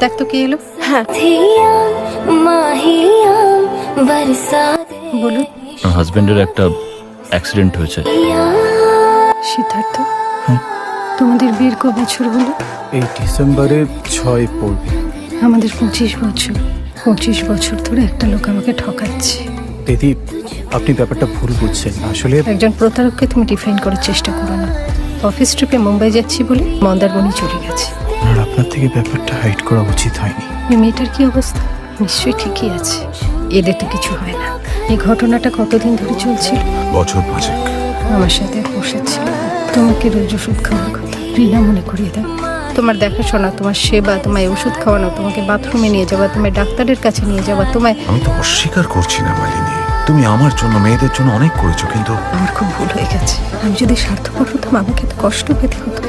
দেখ তো কে এলো। হ্যাঁ। বলুন। আমার হাজবেন্ডের একটা অ্যাক্সিডেন্ট হয়েছে। সিদ্ধার্থ তোমাদের বিয়ের ক বছর হলো? এই ডিসেম্বরে ছয় পড়বে। আমাদের পঁচিশ বছর। পঁচিশ বছর ধরে একটা লোক আমাকে ঠকাচ্ছে। দিদি আপনি ব্যাপারটা ভুল বুঝছেন। আসলে একজন প্রতারককে তুমি ডিফাইন করার চেষ্টা করো না। অফিস ট্রিপে মুম্বাই যাচ্ছি বলে মন্দারমণি চলে গেছে। আর আপনার থেকে ব্যাপারটা হাইড করা উচিত হয়নি। এই মেয়েটার কি অবস্থা? নিশ্চয়ই ঠিকই আছে। এদের তো কিছু হয় না। এই ঘটনাটা কতদিন ধরে চলছিল? বছর পাঁচেক। আমার সাথে বসেছিল তোমাকে রোজ ওষুধ খাওয়ার কথা। রিনা মনে করিয়ে দেয় তোমার দেখাশোনা তোমার সেবা তোমায় ওষুধ খাওয়ানো তোমাকে বাথরুমে নিয়ে যাওয়া তোমায় ডাক্তারের কাছে নিয়ে যাওয়া তোমায় আমি তো অস্বীকার করছি না মালিনী। তুমি আমার জন্য মেয়েদের জন্য অনেক করেছ কিন্তু আমার খুব ভুল হয়ে গেছে। আমি যদি স্বার্থপর হতাম আমাকে তো কষ্ট পেতে হতো।